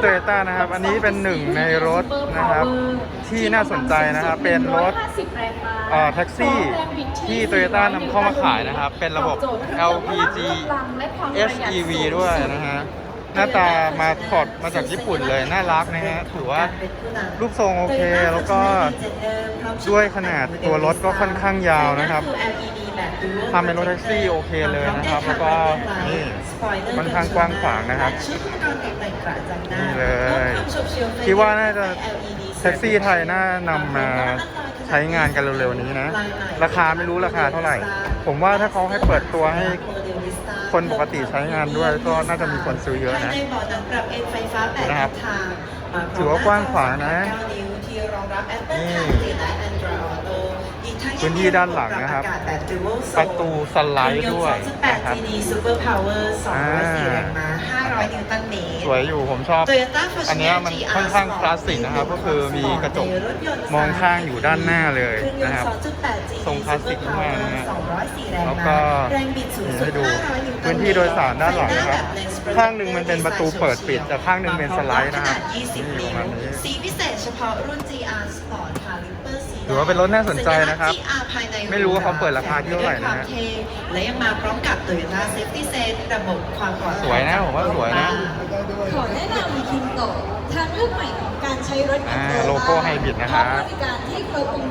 โตโยต้านะครับ อันนี้เป็นหนึ่งในรถนะครับ ที่น่าสนใจนะครับ เป็นรถ50แรงม้าเอ่อแท็กซี่ที่โตโยต้านำเข้ามาขายนะครับ เป็นระบบ LPG HEV ด้วยนะฮะหน้าตามาถอดมาจากญี่ปุ่นเลยน่ารักนะฮะถือว่ารูปทรงโอเค แล้วก็ด้วยขนาดตัวรถก็ค่อนข้างยาวนะครับ ทำเป็นรถแท็กซี่โอเคเลยนะครับแล้วก็นี่ค่อนข้างกว้างขวางนะครับนี่เลยคิดว่าน่าจะแท็กซี่ไทยน่านำมาใช้งานกันเร็วๆนี้นะ ราคาไม่รู้ราคาเท่าไหร่ ผมว่าถ้าเขาให้เปิดตัวให้คนปกติใช้งานด้วยก็น่าจะมีคนซื้อเยอะนะภายในเบาะหนังปรับเอนไฟฟ้าแปดนะครับทิศทางมาพร้มถือว่ากว้างขวางนะ9นิ้ พื้นที่ด้านหลังนะครับปอากาศแบบ Dual Zone ประตูสไลด์ด้วยนะครับ2.8 GD Super Power อ่า204แรงม้า500 นิวตันเมตร สวยอยู่ผมชอบ Toyota Fortuner อันเนี้ยมัน GR ค่อนข้าง Sport คลาสสิกนะครับ ก็คือมีกระจกในรถยนต์มองข้างอยู่ด้านหน้าเลยเครื่องยนนะครับต์2.8 GD ทรงคลาสสิก Super มากนะฮะ Power 204แรงแล้วม้าก็แรงบิดสูงนี่สุดให้ดู500นิวตันเมตรพื้นที่โดยสารด้านหลังนะครับ ไฟน้าแบบ lens projector ข้างหนึ่งมันเป็นประตูเปิดปิด แต่ข้างหนึ่งเป็นสไลด์นะครับขนาด20นี่นิ้ประวมาณนี้สีพิเศษเฉพาะรุ่น GR Sport ค่ะ Lipper สีแดงถือว่าเป็นรถน่าสนใจนะครับสัญลักษณ์ GR ภายในไม่รู้ว่าเขาเปิดราคาที่เท่าไหร่นะฮะด้วยความเท่และยังมาพร้อมกับ Toyota Safety Set ระบบความปลอดภัยสวยนะผมว่าสวยนะ ขอแนะนำคิมโตทางเลือกใหม่ของการใช้รถอ่าโลโก้ไฮบริดนะครับพร้อมบริการที่ครบวง